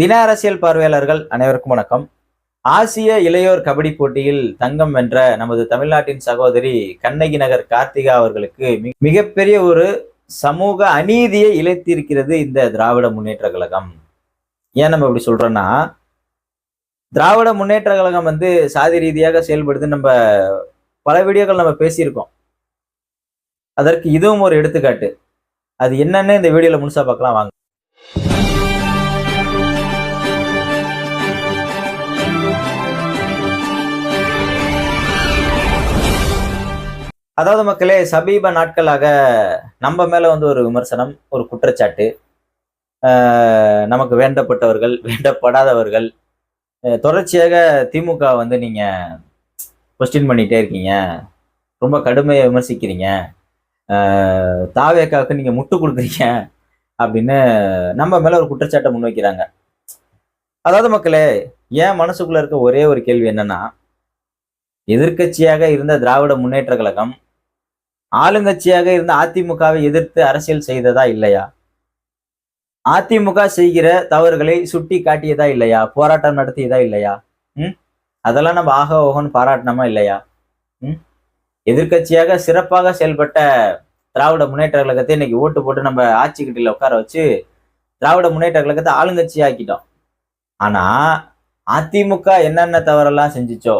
தின அரசியல் பார்வையாளர்கள் அனைவருக்கும் வணக்கம். ஆசிய இளையோர் கபடி போட்டியில் தங்கம் வென்ற நமது தமிழ்நாட்டின் சகோதரி கண்ணகி நகர் கார்த்திகா அவர்களுக்கு மிகப்பெரிய ஒரு சமூக அநீதியை இழைத்திருக்கிறது இந்த திராவிட முன்னேற்ற கழகம். ஏன் நம்ம இப்படி சொல்றோம்னா திராவிட முன்னேற்ற கழகம் வந்து சாதி ரீதியாக செயல்படுது நம்ம பல வீடியோக்கள் நம்ம பேசியிருக்கோம். அதற்கு இதுவும் ஒரு எடுத்துக்காட்டு. அது என்னன்னு இந்த வீடியோல முழுசா பார்க்கலாம் வாங்க. அதாவது மக்களே சமீப நாட்களாக நம்ம மேலே வந்து ஒரு விமர்சனம் ஒரு குற்றச்சாட்டு நமக்கு வேண்டப்பட்டவர்கள் வேண்டப்படாதவர்கள் தொடர்ச்சியாக திமுக வந்து நீங்கள் கொஸ்டின் பண்ணிகிட்டே இருக்கீங்க. ரொம்ப கடுமையை விமர்சிக்கிறீங்க. தாவேக்காவுக்கு நீங்கள் முட்டு கொடுக்குறீங்க அப்படின்னு நம்ம மேலே ஒரு குற்றச்சாட்டை முன்வைக்கிறாங்க. அதாவது மக்களே ஏன் மனசுக்குள்ளே இருக்க ஒரே ஒரு கேள்வி என்னன்னா எதிர்க்கட்சியாக இருந்த திராவிட முன்னேற்ற கழகம் ஆளுங்கட்சியாக இருந்த அதிமுகவை எதிர்த்து அரசியல் செய்ததா இல்லையா? அதிமுக செய்கிற தவறுகளை சுட்டி காட்டியதா இல்லையா? போராட்டம் நடத்தியதா இல்லையா? ம்? அதெல்லாம் நம்ம ஆக ஓகன்னு பாராட்டினோமா இல்லையா? ம்? எதிர்க்கட்சியாக சிறப்பாக செயல்பட்ட திராவிட முன்னேற்ற கழகத்தை இன்னைக்கு ஓட்டு போட்டு நம்ம ஆட்சிக்கட்டில உட்கார வச்சு திராவிட முன்னேற்ற கழகத்தை ஆளுங்கட்சி ஆக்கிட்டோம். ஆனா அதிமுக என்னென்ன தவறெல்லாம் செஞ்சிச்சோ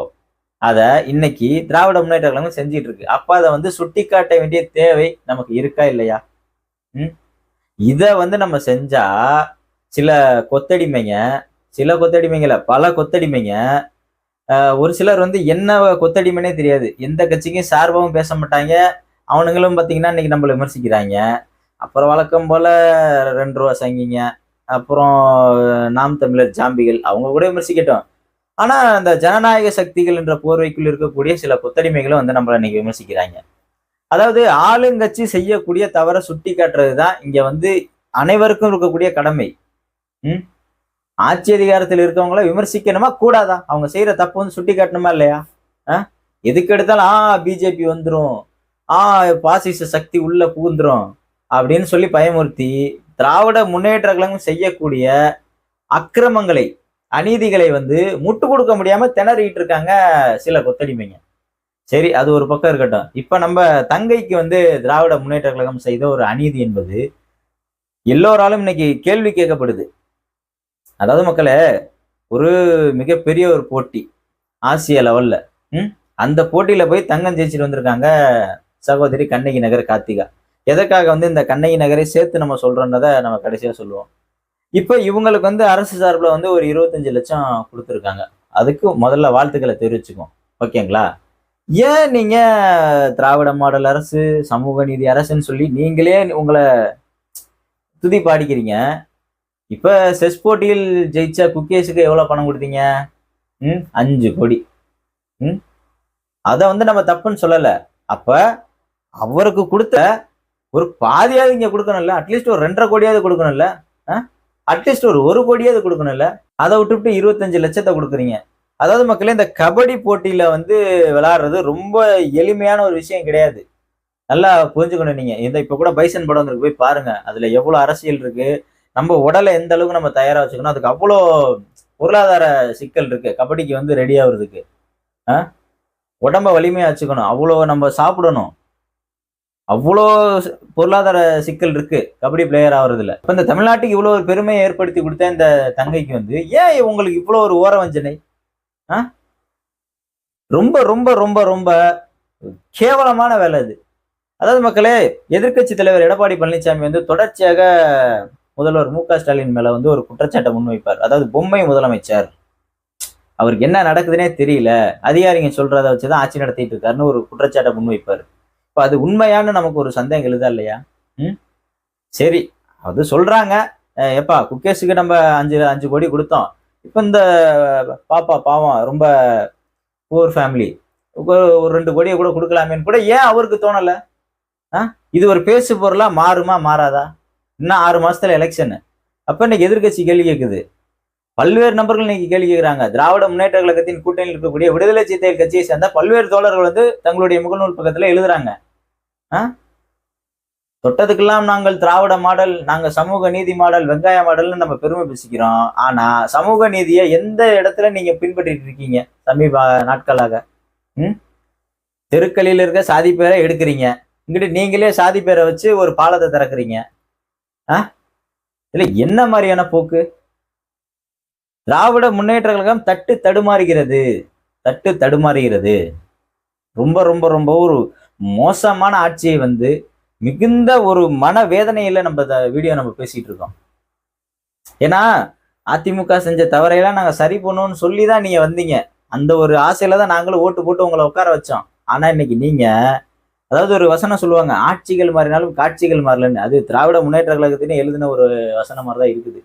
அதை இன்னைக்கு திராவிட முன்னேற்ற கழகம் செஞ்சிட்டு இருக்கு. அப்ப அதை வந்து சுட்டி காட்ட வேண்டிய தேவை நமக்கு இருக்கா இல்லையா? ம்? இதை வந்து நம்ம செஞ்சா சில கொத்தடிமைங்க சில கொத்தடிமைங்கள பல கொத்தடிமைங்க ஒரு சிலர் வந்து என்ன கொத்தடிமைனே தெரியாது. எந்த கட்சிக்கும் சார்பாகவும் பேச மாட்டாங்க. அவனுங்களும் பார்த்தீங்கன்னா இன்னைக்கு நம்மளை விமர்சிக்கிறாங்க. அப்புறம் வழக்கம் போல ரெண்டு ரூபா சங்கிங்க அப்புறம் நாம் தமிழர் ஜாம்பிகள் அவங்க கூட விமர்சிக்கட்டும். ஆனா அந்த ஜனநாயக சக்திகள் என்ற போர்வைக்குள் இருக்கக்கூடிய சில கொத்தடிமைகளும் வந்து நம்மள இன்னைக்கு விமர்சிக்கிறாங்க. அதாவது ஆளுங்கட்சி செய்யக்கூடிய தவறை சுட்டி காட்டுறது தான் இங்க வந்து அனைவருக்கும் இருக்கக்கூடிய கடமை. ம்? ஆட்சி அதிகாரத்தில் இருக்கவங்கள விமர்சிக்கணுமா? கூடாதா? அவங்க செய்யற தப்பு வந்து சுட்டி காட்டணுமா இல்லையா? ஆ? எதுக்கு எடுத்தாலும் ஆ பிஜேபி வந்துடும் ஆ பாசிச சக்தி உள்ள பூந்துரும் அப்படின்னு சொல்லி பயமுறுத்தி திராவிட முன்னேற்ற கழகம் செய்யக்கூடிய அக்கிரமங்களை அநீதிகளை வந்து முட்டு கொடுக்க முடியாம திணறிட்டு இருக்காங்க சில கொத்தடிமைங்க. சரி அது ஒரு பக்கம் இருக்கட்டும். இப்ப நம்ம தங்கைக்கு வந்து திராவிட முன்னேற்ற கழகம் செய்த ஒரு அநீதி என்பது எல்லோராலும் இன்னைக்கு கேள்வி கேட்கப்படுது. அதாவது மக்களே ஒரு மிகப்பெரிய ஒரு போட்டி ஆசிய லெவல்ல ம்? அந்த போட்டியில போய் தங்கம் ஜெயிச்சுட்டு வந்திருக்காங்க சகோதரி கண்ணகி நகர் கார்த்திகா. எதற்காக வந்து இந்த கண்ணகி நகரை சேர்த்து நம்ம சொல்றோன்றதை நம்ம கடைசியா சொல்லுவோம். இப்போ இவங்களுக்கு வந்து அரசு சார்பில் வந்து ஒரு இருபத்தஞ்சு லட்சம் கொடுத்துருக்காங்க. அதுக்கு முதல்ல வாழ்த்துக்களை தெரிவிச்சுக்கோம் ஓகேங்களா? ஏன் நீங்கள் திராவிட மாடல் அரசு சமூக நீதி அரசுன்னு சொல்லி நீங்களே உங்களை துதி பாடிக்கிறீங்க? இப்போ செஸ் போட்டியில் ஜெயிச்ச குக்கேஸுக்கு எவ்வளோ பணம் கொடுத்தீங்க? ம் அஞ்சு கோடி. ம் அதை வந்து நம்ம தப்புன்னு சொல்லலை. அப்போ அவருக்கு கொடுத்த ஒரு பாதியாவது இங்கே கொடுக்கணும்ல. அட்லீஸ்ட் ஒரு ரெண்டரை கோடியாவது கொடுக்கணும்ல. அட்லீஸ்ட் ஒரு ஒரு கோடியாவது கொடுக்கணும்ல? அதை விட்டுவிட்டு இருபத்தஞ்சு லட்சத்தை கொடுக்குறீங்க. அதாவது மக்களே இந்த கபடி போட்டியில் வந்து விளாடுறது ரொம்ப எளிமையான ஒரு விஷயம் கிடையாது. நல்லா புரிஞ்சுக்கணும் நீங்கள் இந்த இப்போ கூட பைசன் படம் வந்துருக்கு. போய் பாருங்கள் அதில் எவ்வளோ அரசியல் இருக்குது நம்ம உடலை எந்த அளவுக்கு நம்ம தயாராக வச்சுக்கணும். அதுக்கு அவ்வளோ பொருளாதார சிக்கல் இருக்குது கபடிக்கு வந்து ரெடி ஆகுறதுக்கு. ஆ? உடம்ப வலிமையாக வச்சுக்கணும். அவ்வளோ நம்ம சாப்பிடணும். அவ்வளோ பொருளாதார சிக்கல் இருக்கு. கபடி பிளேயர் ஆகுறதுல இப்போ இந்த தமிழ்நாட்டுக்கு இவ்வளோ ஒரு பெருமையை ஏற்படுத்தி கொடுத்த இந்த தங்கைக்கு வந்து ஏன் உங்களுக்கு இவ்வளோ ஒரு ஓர வஞ்சனை? ஆ? ரொம்ப ரொம்ப ரொம்ப ரொம்ப கேவலமான வேலை இது அதாவது மக்களே எதிர்க்கட்சி தலைவர் எடப்பாடி பழனிசாமி வந்து தொடர்ச்சியாக முதல்வர் மு க ஸ்டாலின் மேல வந்து ஒரு குற்றச்சாட்டை முன்வைப்பார். அதாவது பொம்மை முதலமைச்சர். அவருக்கு என்ன நடக்குதுன்னே தெரியல. அதிகாரிங்க சொல்றத வச்சுதான் ஆட்சி நடத்திட்டு இருக்காருன்னு ஒரு குற்றச்சாட்டை முன்வைப்பார். இப்போ அது உண்மையான நமக்கு ஒரு சந்தேகம் எழுதா இல்லையா? ம்? சரி அது சொல்கிறாங்க எப்பா குக்கேஸுக்கு நம்ம அஞ்சு அஞ்சு கோடி கொடுத்தோம். இப்போ இந்த பாப்பா பாவம் ரொம்ப புவர் ஃபேமிலி ஒரு ரெண்டு கோடியை கூட கொடுக்கலாமேன்னு கூட ஏன் அவருக்கு தோணலை? ஆ? இது ஒரு பேசு பொருளாக மாறுமா மாறாதா? இன்னும் ஆறு மாதத்தில் எலெக்ஷனு அப்போ இன்னைக்கு எதிர்க்கட்சி கேள்வி கேட்குது பல்வேறு நபர்கள் இன்னைக்கு கேள்வி கேட்கிறாங்க திராவிட முன்னேற்ற கழகத்தின் கூட்டணியில் இருக்கக்கூடிய விடுதலை சிறுத்தைகள் கட்சியை சேர்ந்த பல்வேறு தோழர்கள் வந்து தங்களுடைய முகநூல் பக்கத்துல எழுதுறாங்க. ஆ? தொட்டதுக்கெல்லாம் நாங்கள் திராவிட மாடல் நாங்க சமூக நீதி மாடல் வெங்காய மாடல்னு நம்ம பெருமை பேசிக்கிறோம். ஆனா சமூக நீதியை எந்த இடத்துல நீங்க பின்பற்றிட்டு இருக்கீங்க? சமீப நாட்களாக. ம்? தெருக்களில் இருக்க சாதி பேரை எடுக்கிறீங்க. இங்கிட்டு நீங்களே சாதி பேரை வச்சு ஒரு பாலத்தை திறக்கிறீங்க. ஆ? இல்லை என்ன மாதிரியான போக்கு? திராவிட முன்னேற்ற கழகம் தட்டு தடுமாறுகிறது. தட்டு தடுமாறுகிறது. ரொம்ப ரொம்ப ரொம்ப ஒரு மோசமான ஆட்சியை வந்து மிகுந்த ஒரு மன வேதனையில நம்ம வீடியோ நம்ம பேசிட்டு இருக்கோம். ஏன்னா அதிமுக செஞ்ச தவறையெல்லாம் நாங்கள் சரி பண்ணோம்னு சொல்லி தான் நீங்க வந்தீங்க. அந்த ஒரு ஆசையில தான் நாங்களும் ஓட்டு போட்டு உங்களை உட்கார வச்சோம். ஆனா இன்னைக்கு நீங்க அதாவது ஒரு வசனம் சொல்லுவாங்க ஆட்சிகள் மாறினாலும் காட்சிகள் மாறலன்னு. அது திராவிட முன்னேற்ற கழகத்தின்னு எழுதின ஒரு வசனம் மாதிரி தான் இருக்குது.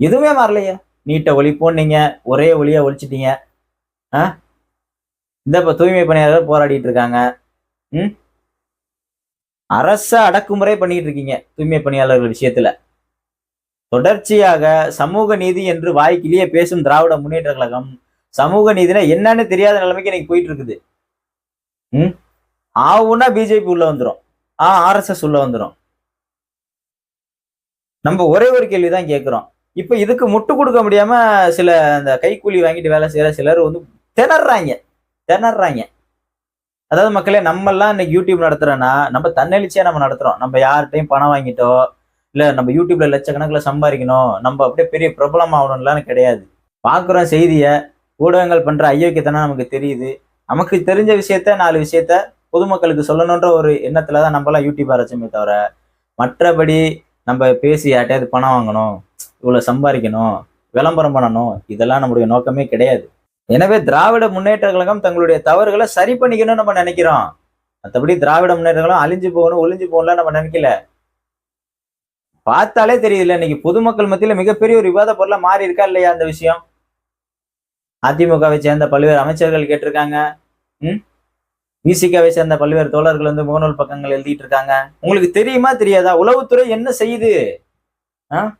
எதுவுமே மாறலையே. நீட்டை ஒழிப்போம் நீங்க ஒரே ஒளியாக ஒழிச்சிட்டீங்க ஆ? இந்த இப்போ தூய்மை பணியாளர்கள் போராடிட்டு இருக்காங்க. ம்? அரச அடக்குமுறை பண்ணிட்டு இருக்கீங்க தூய்மை பணியாளர்கள் விஷயத்துல. தொடர்ச்சியாக சமூக நீதி என்று வாய்க்கிலேயே பேசும் திராவிட முன்னேற்ற கழகம் சமூக நீதினா என்னன்னு தெரியாத நிலைமைக்கு இன்னைக்கு போயிட்டு இருக்குது ம் ஆவுன்னா பிஜேபி உள்ள வந்துடும் ஆ ஆர்எஸ்எஸ் உள்ள வந்துடும் நம்ம ஒரே ஒரு கேள்விதான் கேட்குறோம் இப்ப இதுக்கு முட்டு கொடுக்க முடியாம சில அந்த கைக்கூலி வாங்கிட்டு வேலை செய்யற சிலர் வந்து திணறாங்க. திணறாங்க. அதாவது மக்களே நம்ம எல்லாம் இன்னைக்கு யூடியூப் நடத்துறோம்னா நம்ம தன்னெழுச்சியா நம்ம நடத்துறோம். நம்ம யார்கிட்டயும் பணம் வாங்கிட்டோ இல்ல நம்ம யூடியூப்ல லட்சக்கணக்கில் சம்பாதிக்கணும் நம்ம அப்படியே பெரிய பிரபலம் ஆகணும்லாம் கிடையாது. பாக்குறோம் செய்திய ஊடகங்கள் பண்ற ஐயோக்கியத்தனம் நமக்கு தெரியுது. நமக்கு தெரிஞ்ச விஷயத்த நாலு விஷயத்த பொதுமக்களுக்கு சொல்லணுன்ற ஒரு எண்ணத்துல தான் நம்மளாம் யூடியூப் ஆரம்பிச்சுமே தவிர மற்றபடி நம்ம பேசி யார்ட்டையாவது பணம் வாங்கணும். இவ்வளவு சம்பாதிக்கணும் விளம்பரம் பண்ணணும் இதெல்லாம் நம்முடைய நோக்கமே கிடையாது. எனவே திராவிட முன்னேற்ற கழகம் தங்களுடைய தவறுகளை சரி பண்ணிக்கணும்னு நம்ம நினைக்கிறோம். மற்றபடி திராவிட முன்னேற்ற கழகம் அழிஞ்சு போகணும் ஒளிஞ்சு போகணும்லாம் நம்ம நினைக்கல. பார்த்தாலே தெரியல இன்னைக்கு பொதுமக்கள் மத்தியில மிகப்பெரிய ஒரு விவாத பொருளாக மாறி இருக்கா இல்லையா அந்த விஷயம்? அதிமுகவை சேர்ந்த பல்வேறு அமைச்சர்கள் கேட்டிருக்காங்க. ம்? விசிகாவை சேர்ந்த பல்வேறு தோழர்கள் வந்து முகநூல் பக்கங்கள் எழுதிட்டு இருக்காங்க. உங்களுக்கு தெரியுமா தெரியாதா? உளவுத்துறை என்ன செய்யுது? ஆ?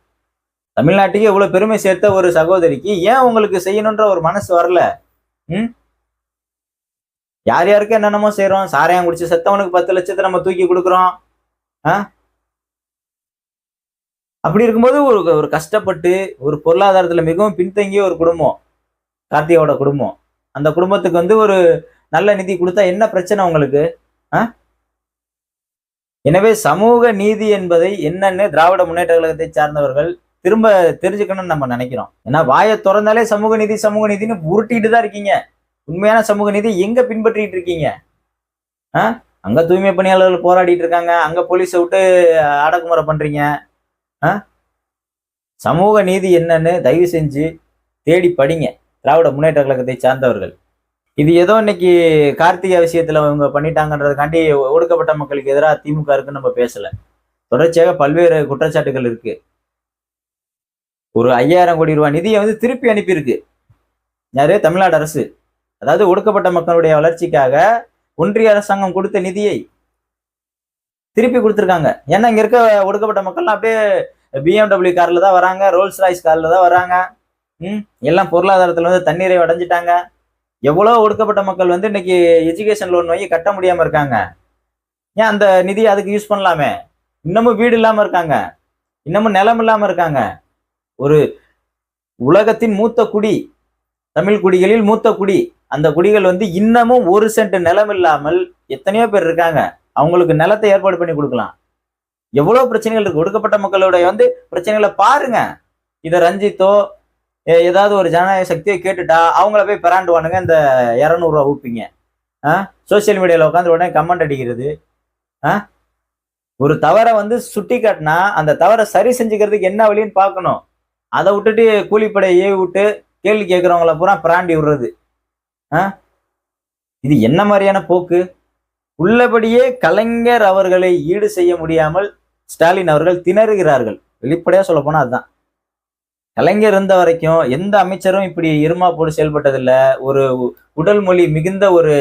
தமிழ்நாட்டுக்கு எவ்வளோ பெருமை சேர்த்த ஒரு சகோதரிக்கு ஏன் உங்களுக்கு செய்யணுன்ற ஒரு மனசு வரல? ம்? யார் யாருக்கு என்னென்னமோ செய்கிறோம் சாராயம் குடிச்சு செத்தவனுக்கு பத்து லட்சத்தை நம்ம தூக்கி கொடுக்குறோம். ஆ? அப்படி இருக்கும்போது ஒரு ஒரு கஷ்டப்பட்டு ஒரு பொருளாதாரத்துல மிகவும் பின்தங்கிய ஒரு குடும்பம். கார்த்தியோட குடும்பம். அந்த குடும்பத்துக்கு வந்து ஒரு நல்ல நிதி கொடுத்தா என்ன பிரச்சனை உங்களுக்கு? ஆ? எனவே சமூக நீதி என்பதை என்னன்னு திராவிட முன்னேற்ற கழகத்தை சார்ந்தவர்கள் திரும்ப தெரிஞ்சுக்கணும்னு நம்ம நினைக்கிறோம். ஏன்னா வாயை திறந்தாலே சமூக நீதி சமூக நீதினு உருட்டிட்டு தான் இருக்கீங்க. உண்மையான சமூக நீதி எங்க பின்பற்றிட்டு இருக்கீங்க? ஆ? அங்க தூய்மை பணியாளர்கள் போராடிட்டு இருக்காங்க. அங்க போலீஸை விட்டு அடக்குமுறை பண்றீங்க. ஆ? சமூக நீதி என்னன்னு தயவு செஞ்சு தேடி படிங்க. திராவிட முன்னேற்ற கழகத்தை சார்ந்தவர்கள். இது ஏதோ இன்னைக்கு கார்த்திகை விஷயத்துல அவங்க பண்ணிட்டாங்கன்றதுக்காண்டி ஒடுக்கப்பட்ட மக்களுக்கு எதிராக திமுக இருக்குன்னு நம்ம பேசல. தொடர்ச்சியாக பல்வேறு குற்றச்சாட்டுகள் இருக்கு. ஒரு ஐயாயிரம் கோடி ரூபாய் நிதியை வந்து திருப்பி அனுப்பியிருக்கு. யாரு? தமிழ்நாடு அரசு. அதாவது ஒடுக்கப்பட்ட மக்களுடைய வளர்ச்சிக்காக ஒன்றிய அரசாங்கம் கொடுத்த நிதியை திருப்பி கொடுத்துருக்காங்க. ஏன்னா இங்க இருக்க ஒடுக்கப்பட்ட மக்கள்லாம் அப்படியே பிஎம்டபிள்யூ கார்ல தான் வராங்க ரோல்ஸ் ராய்ஸ் கார்ல தான் வராங்க. ம் எல்லாம் பொருளாதாரத்தில் வந்து தண்ணீரை அடைஞ்சிட்டாங்க எவ்வளோ ஒடுக்கப்பட்ட மக்கள் வந்து இன்னைக்கு எஜுகேஷன் லோன் வாங்கி கட்ட முடியாமல் இருக்காங்க. ஏன் அந்த நிதியை அதுக்கு யூஸ் பண்ணலாமே? இன்னமும் வீடு இல்லாமல் இருக்காங்க. இன்னமும் நிலம் இல்லாமல் இருக்காங்க. ஒரு உலகத்தின் மூத்த குடி தமிழ் குடிகளில் மூத்த குடி. அந்த குடிகள் வந்து இன்னமும் ஒரு சென்ட் நிலம் இல்லாமல் எத்தனையோ பேர் இருக்காங்க. அவங்களுக்கு நிலத்தை ஏற்பாடு பண்ணி கொடுக்கலாம். எவ்வளோ பிரச்சனைகள் இருக்கு? ஒடுக்கப்பட்ட மக்களுடைய வந்து பிரச்சனைகளை பாருங்க. இதை ரஞ்சித்தோ ஏ- ஏதாவது ஒரு ஜனநாயக சக்தியை கேட்டுட்டா அவங்கள போய் பிராண்டுவானுங்க. இந்த இரநூறுவா ஊப்பிங்க. ஆ? சோசியல் மீடியாவில் உட்காந்து உடனே கமெண்ட் அடிக்கிறது. ஆ? ஒரு தவறை வந்து சுட்டி காட்டினா அந்த தவறை சரி செஞ்சுக்கிறதுக்கு என்ன வழின்னு பார்க்கணும். அதை விட்டுட்டு கூலிப்படையை ஏவி விட்டு கேள்வி கேட்குறவங்கள பூரா பிராண்டி விடுறது. ஆ? இது என்ன மாதிரியான போக்கு? உள்ளபடியே கலைஞர் அவர்களை ஈடு செய்ய முடியாமல் ஸ்டாலின் அவர்கள் திணறுகிறார்கள். வெளிப்படையாக சொல்ல போனால் அதுதான். கலைஞர் இருந்த வரைக்கும் எந்த அமைச்சரும் இப்படி இருமா போட்டு செயல்பட்டதில்லை. ஒரு உடல் மொழி மிகுந்த ஒரு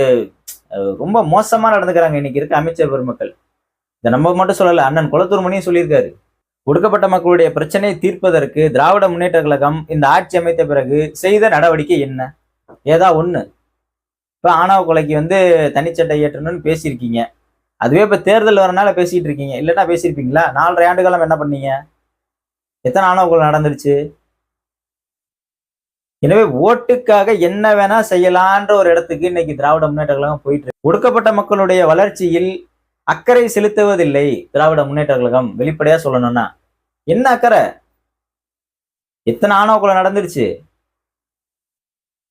ரொம்ப மோசமாக நடந்துக்கிறாங்க இன்னைக்கு இருக்க அமைச்சர் பெருமக்கள். இதை நம்ம மட்டும் சொல்லலை அண்ணன் குளத்தூர் மணியும் சொல்லியிருக்காரு. ஒடுக்கப்பட்ட மக்களுடைய பிரச்சனையை தீர்ப்பதற்கு திராவிட முன்னேற்ற கழகம் இந்த ஆட்சி அமைத்த பிறகு செய்த நடவடிக்கை என்ன? ஏதா ஒன்று இப்போ ஆணவ கொலைக்கு வந்து தனிச்சட்டை ஏற்றணும்னு பேசியிருக்கீங்க. அதுவே இப்போ தேர்தல் வரனால பேசிட்டு இருக்கீங்க. இல்லைன்னா பேசியிருப்பீங்களா? நாலரை ஆண்டு காலம் என்ன பண்ணீங்க? எத்தனை ஆணவக்குள்ள நடந்துருச்சு? எனவே ஓட்டுக்காக என்ன வேணா செய்யலான்ற ஒரு இடத்துக்கு இன்னைக்கு திராவிட முன்னேற்ற கழகம் போயிட்டு இருக்கு. ஒடுக்கப்பட்ட மக்களுடைய வளர்ச்சியில் அக்கறை செலுத்துவதில்லை. திராவிட முன்னேற்ற கழகம் வெளிப்படையா சொல்லணும்னா என்ன அக்கறை? எத்தனை ஆணவக்குள்ள நடந்துருச்சு?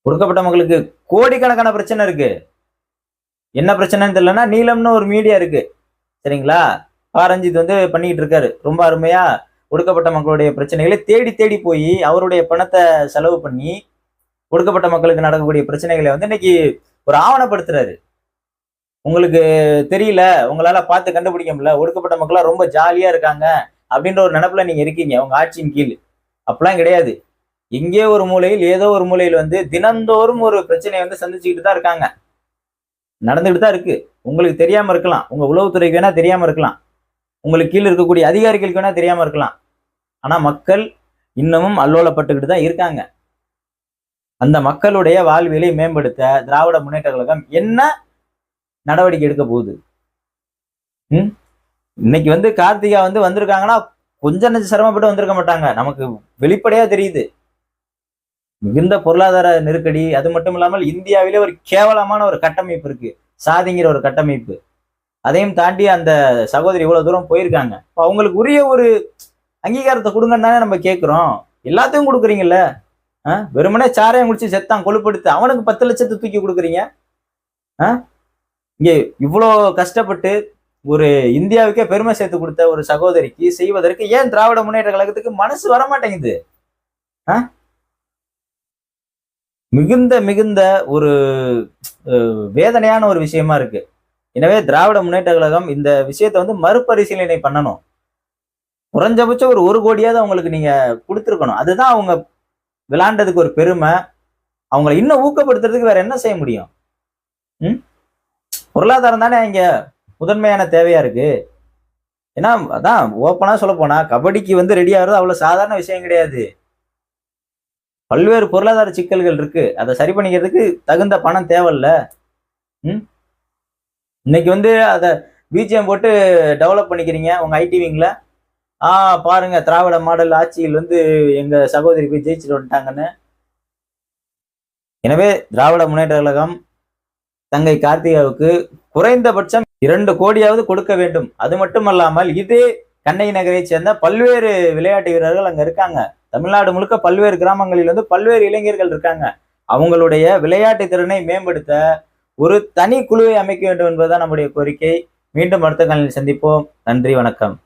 ஒடுக்கப்பட்ட மக்களுக்கு கோடிக்கணக்கான பிரச்சனை இருக்கு. என்ன பிரச்சனைன்னு தெரியலன்னா நீலம்னு ஒரு மீடியா இருக்கு. சரிங்களா? ஆரஞ்சித் வந்து பண்ணிக்கிட்டு இருக்காரு. ரொம்ப அருமையா ஒடுக்கப்பட்ட மக்களுடைய பிரச்சனைகளை தேடி தேடி போய் அவருடைய பணத்தை செலவு பண்ணி ஒடுக்கப்பட்ட மக்களுக்கு நடக்கக்கூடிய பிரச்சனைகளை வந்து இன்னைக்கு ஒரு ஆவணப்படுத்துறாரு. உங்களுக்கு தெரியல உங்களால பார்த்து கண்டுபிடிக்க முடியல ஒடுக்கப்பட்ட மக்களா ரொம்ப ஜாலியா இருக்காங்க அப்படின்ற ஒரு நினப்புல நீங்க இருக்கீங்க உங்க ஆட்சியின் கீழ். அப்படிலாம் கிடையாது. எங்கே ஒரு மூலையில் ஏதோ ஒரு மூலையில் வந்து தினந்தோறும் ஒரு பிரச்சனையை வந்து சந்திச்சுக்கிட்டு தான் இருக்காங்க. நடந்துகிட்டு தான் இருக்கு. உங்களுக்கு தெரியாம இருக்கலாம். உங்க உளவுத்துறைக்கு வேணா தெரியாம இருக்கலாம். உங்களுக்கு கீழே இருக்கக்கூடிய அதிகாரிகளுக்கு வேணா தெரியாம இருக்கலாம். ஆனா மக்கள் இன்னமும் அல்லோலப்பட்டுக்கிட்டு தான் இருக்காங்க. அந்த மக்களுடைய வாழ்வியலை மேம்படுத்த திராவிட முன்னேற்ற கழகம் என்ன நடவடிக்கை எடுக்க போகுது. ம்? இன்னைக்கு வந்து கார்த்திகா வந்து வந்திருக்காங்கன்னா கொஞ்சம் நெஞ்சு சிரமப்பட்டு வந்திருக்க மாட்டாங்க. நமக்கு வெளிப்படையா தெரியுது. மிகுந்த பொருளாதார நெருக்கடி அது மட்டும் இல்லாமல் இந்தியாவிலே ஒரு கேவலமான ஒரு கட்டமைப்பு இருக்கு. சாதிங்கிற ஒரு கட்டமைப்பு. அதையும் தாண்டி அந்த சகோதரி இவ்வளவு தூரம் போயிருக்காங்க. இப்போ அவங்களுக்கு உரிய ஒரு அங்கீகாரத்தை கொடுங்கன்னு தானே நம்ம கேட்குறோம் எல்லாத்தையும் கொடுக்குறீங்கல்ல? ஆ? வெறுமனே சாரையும் குடிச்சு செத்தான் கொழுப்படுத்து அவனுக்கு பத்து லட்சத்தை தூக்கி கொடுக்குறீங்க? ஆ? இங்கே இவ்வளோ கஷ்டப்பட்டு ஒரு இந்தியாவுக்கே பெருமை சேர்த்து கொடுத்த ஒரு சகோதரிக்கு செய்வதற்கு ஏன் திராவிட முன்னேற்ற கழகத்துக்கு மனசு வர மாட்டேங்குது ஆ? மிகுந்த மிகுந்த ஒரு வேதனையான ஒரு விஷயமா இருக்கு. எனவே திராவிட முன்னேற்ற கழகம் இந்த விஷயத்தை வந்து மறுபரிசீலனை பண்ணணும். குறைஞ்சபட்சம் ஒரு ஒரு கோடியாவது அவங்களுக்கு நீங்க கொடுத்துருக்கணும். அதுதான் அவங்க விளாண்டதுக்கு ஒரு பெருமை. அவங்கள இன்னும் ஊக்கப்படுத்துறதுக்கு வேற என்ன செய்ய முடியும்? ம்? பொருளாதாரம் தானே இங்க முதன்மையான தேவையா இருக்கு. ஏன்னா அதான் ஓப்பனா சொல்ல போனா கபடிக்கு வந்து ரெடி ஆகிறது அவ்வளவு சாதாரண விஷயம் கிடையாது. பல்வேறு பொருளாதார சிக்கல்கள் இருக்கு. அதை சரி பண்ணிக்கிறதுக்கு தகுந்த பணம் தேவையில்ல. ம்? இன்னைக்கு வந்து அதை பிஜிஎம் போட்டு டெவலப் பண்ணிக்கிறீங்க உங்க ஐடி விங்ல ஆ பாருங்க திராவிட மாடல் ஆட்சியில் வந்து எங்க சகோதரி போய் ஜெயிச்சுட்டு வந்துட்டாங்கன்னு. எனவே திராவிட முன்னேற்ற கழகம் தங்கை கார்த்திகாவுக்கு குறைந்தபட்சம் இரண்டு கோடியாவது கொடுக்க வேண்டும். அது மட்டுமல்லாமல் இதே கண்ணை நகரை சேர்ந்த பல்வேறு விளையாட்டு வீரர்கள் அங்க இருக்காங்க. தமிழ்நாடு முழுக்க பல்வேறு கிராமங்களில் வந்து பல்வேறு இளைஞர்கள் இருக்காங்க. அவங்களுடைய விளையாட்டு திறனை மேம்படுத்த ஒரு தனி குழுவை அமைக்க வேண்டும் என்பதுதான் நம்முடைய கோரிக்கை. மீண்டும் அடுத்த காலையில் சந்திப்போம். நன்றி வணக்கம்.